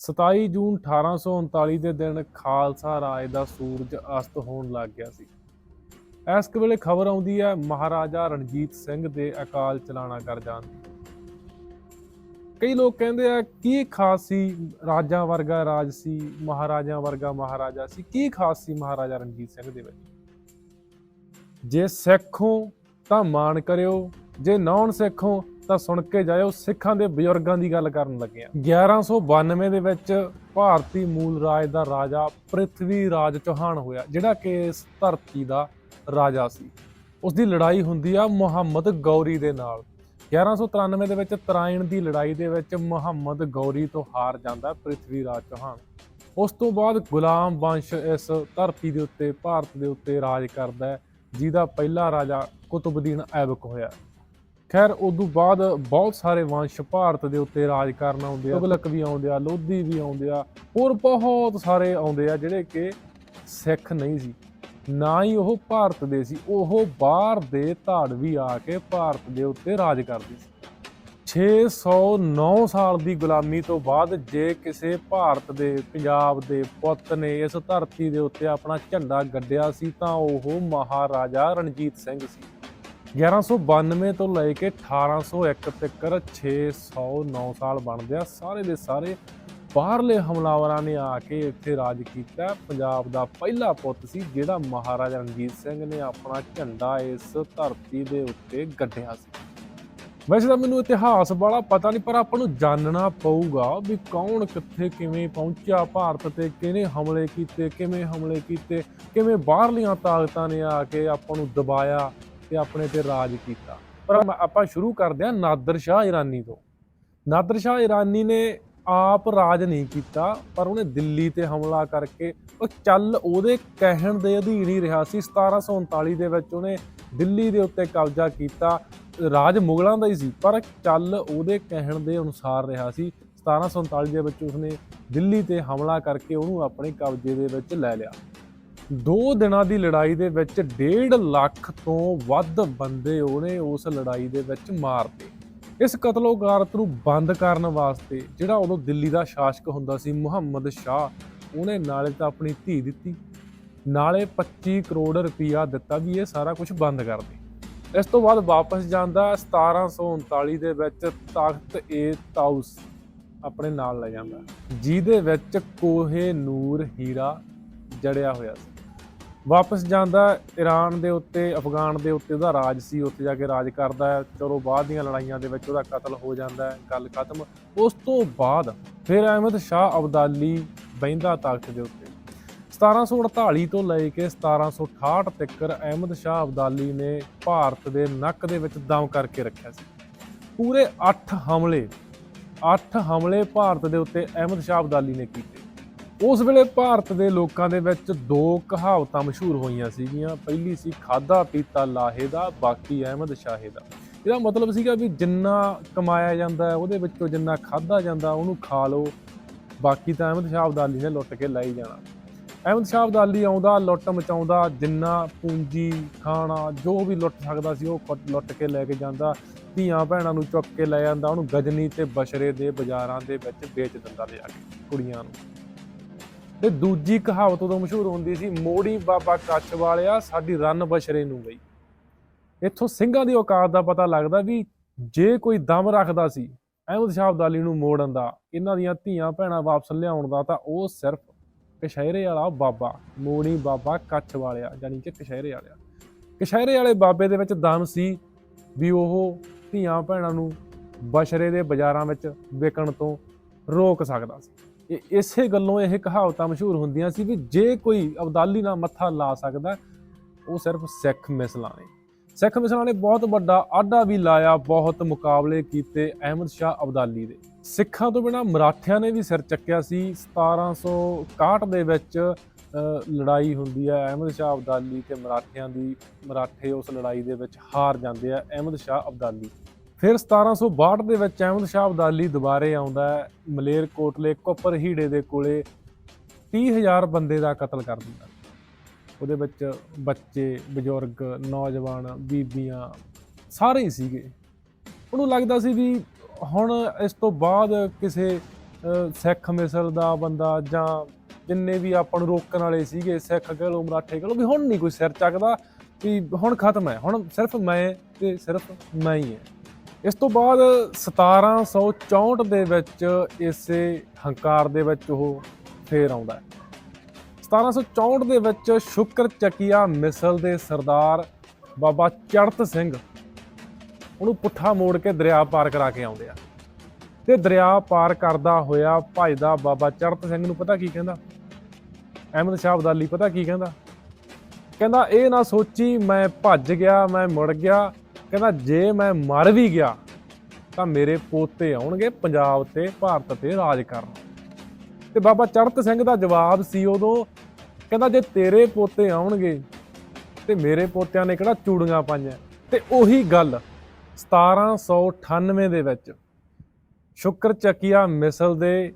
27 ਜੂਨ 1839 ਦੇ ਦਿਨ ਖਾਲਸਾ ਰਾਜ ਦਾ ਸੂਰਜ ਅਸਤ ਹੋਣ ਲੱਗ ਗਿਆ ਸੀ। ਇਸ ਵੇਲੇ ਖਬਰ ਆਉਂਦੀ ਹੈ, ਮਹਾਰਾਜਾ ਰਣਜੀਤ ਸਿੰਘ ਦੇ ਅਕਾਲ ਚਲਾਣਾ ਕਰ ਜਾਣ ਕਈ ਲੋਕ ਕਹਿੰਦੇ ਆ, ਕੀ ਖਾਸ ਸੀ ਰਾਜਾਂ ਵਰਗਾ ਰਾਜ ਸੀ ਮਹਾਰਾਜਾ ਵਰਗਾ ਮਹਾਰਾਜਾ ਸੀ, ਕੀ ਖਾਸ ਸੀ ਮਹਾਰਾਜਾ ਰਣਜੀਤ ਸਿੰਘ ਦੇ ਵਿੱਚ? ਜੇ ਸਿੱਖ ਹੋ ਤਾਂ ਮਾਣ ਕਰਿਓ, ਜੇ ਨੌਨ ਸਿੱਖ ਹੋ ਤਾਂ ਸੁਣ ਕੇ ਜਾਇਓ, ਸਿੱਖਾਂ ਦੇ ਬਜ਼ੁਰਗਾਂ ਦੀ ਗੱਲ ਕਰਨ ਲੱਗੇ ਆ 1192 ਦੇ ਵਿੱਚ ਭਾਰਤੀ ਮੂਲ ਰਾਜ ਦਾ ਰਾਜਾ ਪ੍ਰਿਥਵੀ ਰਾਜ ਚੌਹਾਨ ਹੋਇਆ, ਜਿਹੜਾ ਕਿ ਇਸ ਧਰਤੀ ਦਾ ਰਾਜਾ ਸੀ। ਉਸ ਦੀ ਲੜਾਈ ਹੁੰਦੀ ਆ ਮੁਹੰਮਦ ਗੌਰੀ ਦੇ ਨਾਲ। 1193 ਦੇ ਵਿੱਚ ਤਰਾਇਣ ਦੀ ਲੜਾਈ ਦੇ ਵਿੱਚ ਮੁਹੰਮਦ ਗੌਰੀ ਤੋਂ ਹਾਰ ਜਾਂਦਾ ਪ੍ਰਿਥਵੀ ਰਾਜ ਚੌਹਾਨ। ਉਸ ਤੋਂ ਬਾਅਦ ਗੁਲਾਮ ਵੰਸ਼ ਇਸ ਧਰਤੀ ਦੇ ਉੱਤੇ, ਭਾਰਤ ਦੇ ਉੱਤੇ ਰਾਜ ਕਰਦਾ ਹੈ, ਜਿਹਦਾ ਪਹਿਲਾ ਰਾਜਾ ਕੁਤਬਦੀਨ ਐਬਕ ਹੋਇਆ। ਖੈਰ, ਉਦੋਂ ਬਾਅਦ ਬਹੁਤ ਸਾਰੇ ਵੰਸ਼ ਭਾਰਤ ਦੇ ਉੱਤੇ ਰਾਜ ਕਰਨ ਆਉਂਦੇ ਆ, ਤੁਗਲਕ ਵੀ ਆਉਂਦੇ ਆ, ਲੋਧੀ ਵੀ ਆਉਂਦੇ ਆ, ਹੋਰ ਬਹੁਤ ਸਾਰੇ ਆਉਂਦੇ ਆ ਜਿਹੜੇ ਕਿ ਸਿੱਖ ਨਹੀਂ ਸੀ। ਨਾ ਹੀ ਉਹ ਭਾਰਤ ਦੇ ਸੀ, ਉਹ ਬਾਹਰ ਦੇ ਧਾੜਵੀ ਆ ਕੇ ਭਾਰਤ ਦੇ ਉੱਤੇ ਰਾਜ ਕਰਦੇ ਸੀ। 609 ਸਾਲ ਦੀ ਗੁਲਾਮੀ ਤੋਂ ਬਾਅਦ ਜੇ ਕਿਸੇ ਭਾਰਤ ਦੇ, ਪੰਜਾਬ ਦੇ ਪੁੱਤ ਨੇ ਇਸ ਧਰਤੀ ਦੇ ਉੱਤੇ ਆਪਣਾ ਝੰਡਾ ਗੱਡਿਆ ਸੀ, ਤਾਂ ਉਹ ਮਹਾਰਾਜਾ ਰਣਜੀਤ ਸਿੰਘ ਸੀ। 1192 ਤੋਂ ਲੈ ਕੇ 1801 ਤੱਕ 609 ਸਾਲ ਬਣਦੇ ਆ ਸਾਰੇ ਦੇ ਸਾਰੇ ਬਾਹਰਲੇ ਹਮਲਾਵਰਾਂ ਨੇ ਆ ਕੇ ਇੱਥੇ ਰਾਜ ਕੀਤਾ। ਪੰਜਾਬ ਦਾ ਪਹਿਲਾ ਪੁੱਤ ਸੀ ਜਿਹੜਾ ਮਹਾਰਾਜਾ ਰਣਜੀਤ ਸਿੰਘ ਨੇ ਆਪਣਾ ਝੰਡਾ ਇਸ ਧਰਤੀ ਦੇ ਉੱਤੇ ਗੱਡਿਆ ਸੀ। ਵੈਸੇ ਤਾਂ ਮੈਨੂੰ ਇਤਿਹਾਸ ਵਾਲਾ ਪਤਾ ਨਹੀਂ, ਪਰ ਆਪਾਂ ਨੂੰ ਜਾਣਨਾ ਪਊਗਾ ਵੀ ਕੌਣ ਕਿੱਥੇ ਕਿਵੇਂ ਪਹੁੰਚਿਆ ਭਾਰਤ ਤੇ, ਕਿਹਨੇ ਹਮਲੇ ਕੀਤੇ, ਕਿਵੇਂ ਹਮਲੇ ਕੀਤੇ, ਕਿਵੇਂ ਬਾਹਰਲੀਆਂ ਤਾਕਤਾਂ ਨੇ ਆ ਕੇ ਆਪਾਂ ਨੂੰ ਦਬਾਇਆ। ਤੇ ਆਪਣੇ ਤੇ ਰਾਜ ਕੀਤਾ। ਪਰ ਆਪਾਂ ਸ਼ੁਰੂ ਕਰਦੇ ਹਾਂ ਨਾਦਰ ਸ਼ਾਹ ਇਰਾਨੀ ਤੋਂ। ਨਾਦਰ ਸ਼ਾਹ ਇਰਾਨੀ ਨੇ ਆਪ ਰਾਜ ਨਹੀਂ ਕੀਤਾ, ਪਰ ਉਹਨੇ ਦਿੱਲੀ ਤੇ ਹਮਲਾ ਕਰਕੇ ਉਹ ਚੱਲ ਉਹਦੇ ਕਹਿਣ ਦੇ ਅਧੀਨ ਹੀ ਰਿਹਾ ਸੀ। 1739 ਦੇ ਵਿੱਚ ਉਹਨੇ ਦਿੱਲੀ ਦੇ ਉੱਤੇ ਕਬਜ਼ਾ ਕੀਤਾ। ਰਾਜ ਮੁਗਲਾਂ ਦਾ ਹੀ ਸੀ, ਪਰ ਚੱਲ ਉਹਦੇ ਕਹਿਣ ਦੇ ਅਨੁਸਾਰ ਰਿਹਾ ਸੀ। 1747 ਦੇ ਵਿੱਚ ਉਸਨੇ ਦਿੱਲੀ ਤੇ ਹਮਲਾ ਕਰਕੇ ਉਹਨੂੰ ਆਪਣੇ ਕਬਜ਼ੇ ਦੇ ਵਿੱਚ ਲੈ ਲਿਆ। ਦੋ ਦਿਨਾਂ ਦੀ ਲੜਾਈ ਦੇ ਵਿੱਚ 1.5 ਲੱਖ ਤੋਂ ਵੱਧ ਬੰਦੇ ਉਹਨੇ ਉਸ ਲੜਾਈ ਦੇ ਵਿੱਚ ਮਾਰਤੇ। ਇਸ ਕਤਲੋਗਾਰਤ ਨੂੰ ਬੰਦ ਕਰਨ ਵਾਸਤੇ ਜਿਹੜਾ ਉਦੋਂ ਦਿੱਲੀ ਦਾ ਸ਼ਾਸਕ ਹੁੰਦਾ ਸੀ, ਮੁਹੰਮਦ ਸ਼ਾਹ, ਉਹਨੇ ਨਾਲੇ ਤਾਂ ਆਪਣੀ ਧੀ ਦਿੱਤੀ। ਨਾਲੇ 25 ਕਰੋੜ ਰੁਪਇਆ ਦਿੱਤਾ ਵੀ ਇਹ ਸਾਰਾ ਕੁਝ ਬੰਦ ਕਰ ਦੇ। ਇਸ ਤੋਂ ਬਾਅਦ ਵਾਪਸ ਜਾਂਦਾ 1739 ਦੇ ਵਿੱਚ ਤਖਤ ਏ ਤਾਉਸ ਆਪਣੇ ਨਾਲ ਲੈ ਜਾਂਦਾ। ਜਿਹਦੇ ਵਿੱਚ ਕੋਹੇ ਨੂਰ ਹੀਰਾ ਜੜਿਆ ਹੋਇਆ ਸੀ। ਵਾਪਸ ਜਾਂਦਾ ਈਰਾਨ ਦੇ ਉੱਤੇ, ਅਫਗਾਨ ਦੇ ਉੱਤੇ ਉਹਦਾ ਰਾਜ ਸੀ, ਉੱਥੇ ਜਾ ਕੇ ਰਾਜ ਕਰਦਾ ਹੈ। ਚਲੋ ਬਾਅਦ ਦੀਆਂ ਲੜਾਈਆਂ ਦੇ ਵਿੱਚ ਉਹਦਾ ਕਤਲ ਹੋ ਜਾਂਦਾ ਹੈ, ਗੱਲ ਖਤਮ। ਉਸ ਤੋਂ ਬਾਅਦ ਫਿਰ ਅਹਿਮਦ ਸ਼ਾਹ ਅਬਦਾਲੀ ਬਹਿੰਦਾ ਤਖਤ ਦੇ ਉੱਤੇ। 1748 ਤੋਂ ਲੈ ਕੇ 1768 ਤੱਕ ਅਹਿਮਦ ਸ਼ਾਹ ਅਬਦਾਲੀ ਨੇ ਭਾਰਤ ਦੇ ਨੱਕ ਦੇ ਵਿੱਚ ਦਮ ਕਰਕੇ ਰੱਖਿਆ ਸੀ। ਪੂਰੇ 8 ਹਮਲੇ 8 ਹਮਲੇ ਭਾਰਤ ਦੇ ਉੱਤੇ ਅਹਿਮਦ ਸ਼ਾਹ ਅਬਦਾਲੀ ਨੇ ਕੀਤੇ। ਉਸ ਵੇਲੇ ਭਾਰਤ ਦੇ ਲੋਕਾਂ ਦੇ ਵਿੱਚ ਦੋ ਕਹਾਵਤਾਂ ਮਸ਼ਹੂਰ ਹੋਈਆਂ ਸੀਗੀਆਂ। ਪਹਿਲੀ ਸੀ ਖਾਦਾ ਪੀਤਾ ਲਾਹੇ ਦਾ, ਬਾਕੀ ਅਹਿਮਦ ਸ਼ਾਹੇ ਦਾ। ਇਹਦਾ ਮਤਲਬ ਸੀਗਾ ਵੀ ਜਿੰਨਾ ਕਮਾਇਆ ਜਾਂਦਾ, ਉਹਦੇ ਵਿੱਚੋਂ ਜਿੰਨਾ ਖਾਦਾ ਜਾਂਦਾ, ਉਹਨੂੰ ਖਾ ਲਓ। ਬਾਕੀ ਤਾਂ ਅਹਿਮਦ ਸ਼ਾਹ ਅਬਦਾਲੀ ਨੇ ਲੁੱਟ ਕੇ ਲੈ ਹੀ ਜਾਣਾ। ਅਹਿਮਦ ਸ਼ਾਹ ਅਬਦਾਲੀ ਆਉਂਦਾ, ਲੁੱਟ ਮਚਾਉਂਦਾ, ਜਿੰਨਾ ਪੂੰਜੀ ਖਾਣਾ, ਜੋ ਵੀ ਲੁੱਟ ਸਕਦਾ ਸੀ, ਉਹ ਲੁੱਟ ਕੇ ਲੈ ਕੇ ਜਾਂਦਾ। ਧੀਆਂ ਭੈਣਾਂ ਨੂੰ ਚੁੱਕ ਕੇ ਲੈ ਜਾਂਦਾ, ਉਹਨੂੰ ਗਜਨੀ ਤੇ ਬਸ਼ਰੇ ਦੇ ਬਾਜ਼ਾਰਾਂ ਦੇ ਵਿੱਚ ਵੇਚ ਦਿੰਦਾ ਲਿਆ ਕੇ ਕੁੜੀਆਂ ਨੂੰ। ਤੇ ਦੂਜੀ ਕਹਾਵਤ ਉਦੋਂ ਮਸ਼ਹੂਰ ਹੁੰਦੀ ਸੀ, ਮੋੜੀ ਬਾਬਾ ਕੱਛ ਵਾਲਿਆ, ਸਾਡੀ ਰਨ ਬਸ਼ਰੇ ਨੂੰ ਗਈ ਇੱਥੋਂ ਸਿੰਘਾਂ ਦੀ ਔਕਾਤ ਦਾ ਪਤਾ ਲੱਗਦਾ ਵੀ ਜੇ ਕੋਈ ਦਮ ਰੱਖਦਾ ਸੀ ਅਹਿਮਦ ਸ਼ਾਹ ਅਬਦਾਲੀ ਨੂੰ ਮੋੜਨ ਦਾ, ਇਹਨਾਂ ਦੀਆਂ ਧੀਆਂ ਭੈਣਾਂ ਵਾਪਸ ਲਿਆਉਣ ਦਾ, ਤਾਂ ਉਹ ਸਿਰਫ ਕਸ਼ਹਿਰੇ ਵਾਲਾ ਬਾਬਾ, ਮੋੜੀ ਬਾਬਾ ਕੱਛ ਵਾਲਿਆ ਯਾਨੀ ਕਿ ਕਸ਼ਹਿਰੇ ਵਾਲਿਆ। ਕਸ਼ਹਿਰੇ ਵਾਲੇ ਬਾਬੇ ਦੇ ਵਿੱਚ ਦਮ ਸੀ ਵੀ ਉਹ ਧੀਆਂ ਭੈਣਾਂ ਨੂੰ ਬਸ਼ਰੇ ਦੇ ਬਾਜ਼ਾਰਾਂ ਵਿੱਚ ਵਿਕਣ ਤੋਂ ਰੋਕ ਸਕਦਾ ਸੀ। ਇਸੇ ਗੱਲੋਂ ਇਹ ਕਹਾਵਤਾਂ ਮਸ਼ਹੂਰ ਹੁੰਦੀਆਂ ਸੀ ਵੀ ਜੇ ਕੋਈ ਅਬਦਾਲੀ ਨਾਲ ਮੱਥਾ ਲਾ ਸਕਦਾ, ਉਹ ਸਿਰਫ ਸਿੱਖ ਮਿਸਲਾਂ ਨੇ। ਸਿੱਖ ਮਿਸਲਾਂ ਨੇ ਬਹੁਤ ਵੱਡਾ ਆਡਾ ਵੀ ਲਾਇਆ, ਬਹੁਤ ਮੁਕਾਬਲੇ ਕੀਤੇ ਅਹਿਮਦ ਸ਼ਾਹ ਅਬਦਾਲੀ ਦੇ। ਸਿੱਖਾਂ ਤੋਂ ਬਿਨਾ ਮਰਾਠਿਆਂ ਨੇ ਵੀ ਸਿਰ ਚੱਕਿਆ ਸੀ। 1761 ਦੇ ਵਿੱਚ ਲੜਾਈ ਹੁੰਦੀ ਹੈ ਅਹਿਮਦ ਸ਼ਾਹ ਅਬਦਾਲੀ ਤੇ ਮਰਾਠਿਆਂ ਦੀ, ਮਰਾਠੇ ਉਸ ਲੜਾਈ ਦੇ ਵਿੱਚ ਹਾਰ ਜਾਂਦੇ ਆ ਅਹਿਮਦ ਸ਼ਾਹ ਅਬਦਾਲੀ। ਫਿਰ 1762 ਦੇ ਵਿੱਚ ਅਹਿਮਦ ਸ਼ਾਹ ਅਬਦਾਲੀ ਦੁਬਾਰੇ ਆਉਂਦਾ ਹੈ। ਮਲੇਰ ਕੋਪਰ ਹੀੜੇ ਦੇ ਕੋਲੇ 30000 ਬੰਦੇ ਦਾ ਕਤਲ ਕਰ ਦਿੰਦਾ ਉਹਦੇ ਵਿੱਚ ਬੱਚੇ, ਬਜ਼ੁਰਗ, ਨੌਜਵਾਨ, ਬੀਬੀਆਂ ਸਾਰੇ ਹੀ ਸੀਗੇ। ਉਹਨੂੰ ਲੱਗਦਾ ਸੀ ਵੀ ਹੁਣ ਇਸ ਤੋਂ ਬਾਅਦ ਕਿਸੇ ਸਿੱਖ ਮਿਸਲ ਦਾ ਬੰਦਾ ਜਾਂ ਜਿੰਨੇ ਵੀ ਆਪਾਂ ਨੂੰ ਰੋਕਣ ਵਾਲੇ ਸੀਗੇ, ਸਿੱਖ ਕਹ ਲੋ ਮਰਾਠੇ ਕਹ ਲੋ ਵੀ ਹੁਣ ਨਹੀਂ ਕੋਈ ਸਿਰ ਚੱਕਦਾ ਵੀ ਹੁਣ ਖਤਮ ਹੈ। ਹੁਣ ਸਿਰਫ ਮੈਂ ਤੇ ਸਿਰਫ ਮੈਂ ਹੀ ਹਾਂ। ਇਸ ਤੋਂ ਬਾਅਦ 1764 ਦੇ ਵਿੱਚ ਇਸੇ ਹੰਕਾਰ ਦੇ ਵਿੱਚ ਉਹ ਫੇਰ ਆਉਂਦਾ ਹੈ। 1764 ਦੇ ਵਿੱਚ ਸ਼ੁਕਰ ਚੱਕੀਆ ਮਿਸਲ ਦੇ ਸਰਦਾਰ ਬਾਬਾ ਚੜਤ ਸਿੰਘ ਉਹਨੂੰ ਪੁੱਠਾ ਮੋੜ ਕੇ ਦਰਿਆ ਪਾਰ ਕਰਾ ਕੇ ਆਉਂਦੇ ਆ। ਤੇ ਦਰਿਆ ਪਾਰ ਕਰਦਾ ਹੋਇਆ ਭਜਦਾ ਬਾਬਾ ਚੜਤ ਸਿੰਘ ਨੂੰ ਪਤਾ ਕੀ ਕਹਿੰਦਾ? ਅਹਿਮਦ ਸ਼ਾਹ ਅਬਦਾਲੀ ਪਤਾ ਕੀ ਕਹਿੰਦਾ? ਕਹਿੰਦਾ, ਇਹ ਨਾ ਸੋਚੀ ਮੈਂ ਭੱਜ ਗਿਆ, ਮੈਂ ਮੁੜ ਗਿਆ ਕਹਿੰਦਾ ਜੇ ਮੈਂ ਮਰ ਵੀ ਗਿਆ, ਤਾਂ ਮੇਰੇ ਪੋਤੇ ਆਉਣਗੇ ਪੰਜਾਬ ਤੇ, ਭਾਰਤ ਤੇ ਰਾਜ ਕਰਨ। ਤੇ ਬਾਬਾ ਚੜਤ ਸਿੰਘ ਦਾ ਜਵਾਬ ਸੀ ਉਦੋਂ, ਕਹਿੰਦਾ ਜੇ ਤੇਰੇ ਪੋਤੇ ਆਉਣਗੇ, ਤੇ ਮੇਰੇ ਪੋਤਿਆਂ ਨੇ ਕਿਹੜਾ ਚੂੜੀਆਂ ਪਾਈਆਂ? ਤੇ ਉਹੀ ਗੱਲ 1798 ਦੇ ਵਿੱਚ ਸ਼ੁਕਰ ਚੱਕੀਆ ਮਿਸਲ ਦੇ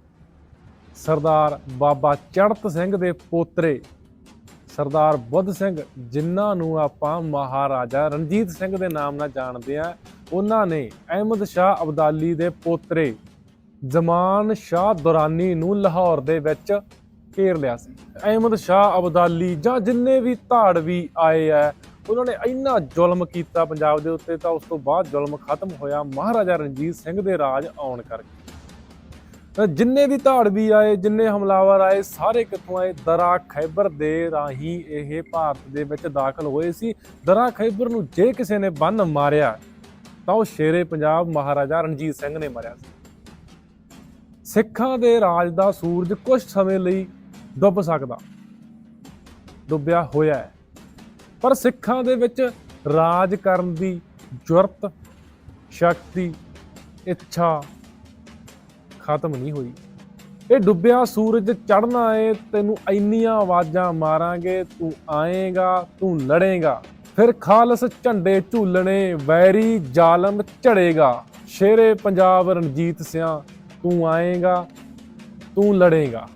ਸਰਦਾਰ ਬਾਬਾ ਚੜਤ ਸਿੰਘ ਦੇ ਪੋਤਰੇ ਸਰਦਾਰ ਬੁੱਧ ਸਿੰਘ, ਜਿਨ੍ਹਾਂ ਨੂੰ ਆਪਾਂ ਮਹਾਰਾਜਾ ਰਣਜੀਤ ਸਿੰਘ ਦੇ ਨਾਮ ਨਾਲ ਜਾਣਦੇ ਆ ਉਹਨਾਂ ਨੇ ਅਹਿਮਦ ਸ਼ਾਹ ਅਬਦਾਲੀ ਦੇ ਪੋਤਰੇ ਜ਼ਮਾਨ ਸ਼ਾਹ ਦੁਰਾਨੀ ਨੂੰ ਲਾਹੌਰ ਦੇ ਵਿੱਚ ਘੇਰ ਲਿਆ ਸੀ। ਅਹਿਮਦ ਸ਼ਾਹ ਅਬਦਾਲੀ ਜਾਂ ਜਿੰਨੇ ਵੀ ਧਾੜਵੀ ਆਏ ਆ, ਉਹਨਾਂ ਨੇ ਇੰਨਾ ਜ਼ੁਲਮ ਕੀਤਾ ਪੰਜਾਬ ਦੇ ਉੱਤੇ ਤਾਂ ਉਸ ਤੋਂ ਬਾਅਦ ਜ਼ੁਲਮ ਖਤਮ ਹੋਇਆ। ਮਹਾਰਾਜਾ ਰਣਜੀਤ ਸਿੰਘ ਦੇ ਰਾਜ ਆਉਣ ਕਰਕੇ। ਜਿੰਨੇ ਵੀ ਧਾੜਵੀ ਆਏ, ਜਿੰਨੇ ਹਮਲਾਵਰ ਆਏ, ਸਾਰੇ ਕਿੱਥੋਂ ਆਏ? ਦਰਾ ਖੈਬਰ ਦੇ ਰਾਹੀਂ ਇਹ ਭਾਰਤ ਦੇ ਵਿੱਚ ਦਾਖਲ ਹੋਏ ਸੀ। ਦਰਾ ਖੈਬਰ ਨੂੰ ਜੇ ਕਿਸੇ ਨੇ ਬੰਨ ਮਾਰਿਆ, ਤਾਂ ਉਹ ਸ਼ੇਰੇ ਪੰਜਾਬ ਮਹਾਰਾਜਾ ਰਣਜੀਤ ਸਿੰਘ ਨੇ ਮਾਰਿਆ ਸੀ। ਸਿੱਖਾਂ ਦੇ ਰਾਜ ਦਾ ਸੂਰਜ ਕੁਝ ਸਮੇਂ ਲਈ ਡੁੱਬ ਸਕਦਾ, ਡੁੱਬਿਆ ਹੋਇਆ ਹੈ। ਪਰ ਸਿੱਖਾਂ ਦੇ ਵਿੱਚ ਰਾਜ ਕਰਨ ਦੀ ਜੁਰਤ, ਸ਼ਕਤੀ, ਇੱਛਾ ਖਤਮ ਨਹੀਂ ਹੋਈ। ਇਹ ਡੁੱਬਿਆ ਸੂਰਜ ਚੜਨਾ ਏ ਤੈਨੂੰ ਇੰਨੀਆਂ ਆਵਾਜ਼ਾਂ ਮਾਰਾਂਗੇ, ਤੂੰ ਆਏਗਾ, ਤੂੰ ਲੜੇਗਾ। ਫਿਰ ਖਾਲਸ ਝੰਡੇ ਝੂਲਣੇ, ਵੈਰੀ ਜ਼ਾਲਮ ਝੜੇਗਾ। ਸ਼ੇਰੇ ਪੰਜਾਬ ਰਣਜੀਤ ਸਿਆਂ, ਤੂੰ ਆਏਗਾ, ਤੂੰ ਲੜੇਗਾ।